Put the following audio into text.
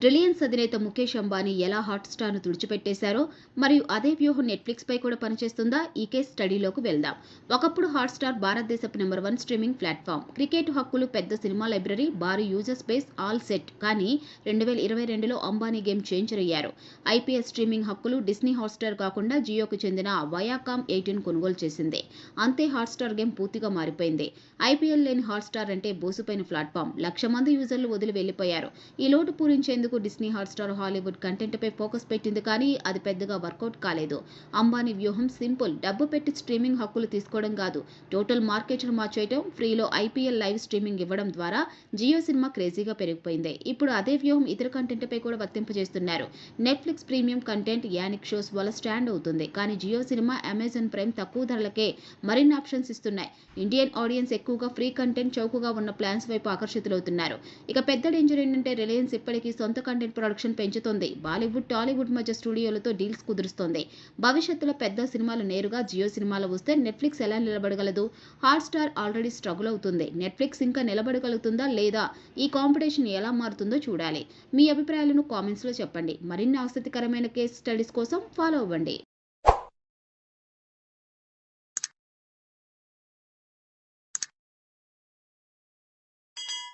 Reliance అధినేత ముఖేష్ అంబానీ ఎలా హాట్‌స్టార్‌ను తుడిచిపెట్టేశారో, మరియు అదే వ్యూహం నెట్‌ఫ్లిక్స్‌పై కూడా పనిచేస్తుందా? ఈ కేస్ స్టడీలోకి వెళ్దాం. ఒకప్పుడు హాట్‌స్టార్ భారతదేశపు number one streaming platform. Cricket హక్కులు, పెద్ద సినిమా లైబ్రరీ, భారీ యూజర్ స్పేస్ ఆల్ సెట్. కానీ 2022లో అంబానీ గేమ్ చేంజర్ అయ్యారు. ఐపీఎల్ స్ట్రీమింగ్ హక్కులు డిస్నీ హాట్‌స్టార్ కాకుండా జియోకు చెందిన వయాకామ్ ఎయిటీన్ కొనుగోలు చేసింది. అంతే హాట్‌స్టార్ గేమ్ పూర్తిగా మారిపోయింది. ఐపీఎల్ లేని హాట్‌స్టార్ అంటే బోసుపైన ప్లాట్‌ఫామ్. లక్ష మంది యూజర్లు వదిలి వెళ్ళిపోయారు. ఈ లోటు పూరించేందుకు డిస్నీ హాట్‌స్టార్ హాలీవుడ్ కంటెంట్‌పై ఫోకస్ పెట్టింది కానీ అది పెద్దగా వర్కౌట్ కాలేదు. అంబానీ వ్యూహం సింపుల్ డబ్బు పెట్టి స్ట్రీమింగ్ హక్కులు తీసుకోవడం కాదు. టోటల్ మార్కెట్ను మార్చేయడం, ఫ్రీలో ఐపీఎల్ లైవ్ స్ట్రీమింగ్ ఇవ్వడం ద్వారా జియో సినిమా క్రేజీగా పెరిగిపోయింది. ఇప్పుడు అదే వ్యూహం ఇతర కంటెంట్‌పై కూడా వర్తింపజేస్తున్నారు. నెట్‌ఫ్లిక్స్ ప్రీమియం కంటెంట్, యానిక్ షోస్ వల్ల స్టాండ్ అవుతుంది. కానీ జియో సినిమా, అమెజాన్ ప్రైమ్ తక్కువ ధరలకే మరిన్ని ఆప్షన్స్ ఇస్తున్నాయి. ఇండియన్ ఆడియన్స్ ఎక్కువగా ఫ్రీ కంటెంట్ చౌకగా ఉన్న ప్లాన్స్ వైపు ఆకర్షితులవుతున్నారు. ఇక పెద్ద డేంజర్ ఏంటంటే రిలయన్స్ ఇప్పటికీ సొంత కంటెంట్ ప్రొడక్షన్ పెంచుతోంది. బాలీవుడ్, టాలీవుడ్ మధ్య స్టూడియోలతో డీల్స్ కుదురుస్తోంది. భవిష్యత్తులో పెద్ద సినిమాలు నేరుగా జియో సినిమాలో వస్తే నెట్‌ఫ్లిక్స్ ఎలా నిలబడగలదు? హాట్‌స్టార్ ఆల్రెడీ స్ట్రగుల్ అవుతుంది. నెట్‌ఫ్లిక్స్ ఇంకా నిలబడగలుగుతుందా లేదా? ఈ కాంపిటీషన్ ఎలా మారుతుందో చూడాలి. మీ అభిప్రాయాలను కామెంట్స్‌లో చెప్పండి. మరిన్ని ఆసక్తికరమైన కేస్ స్టడీస్ కోసం ఫాలో అవ్వండి.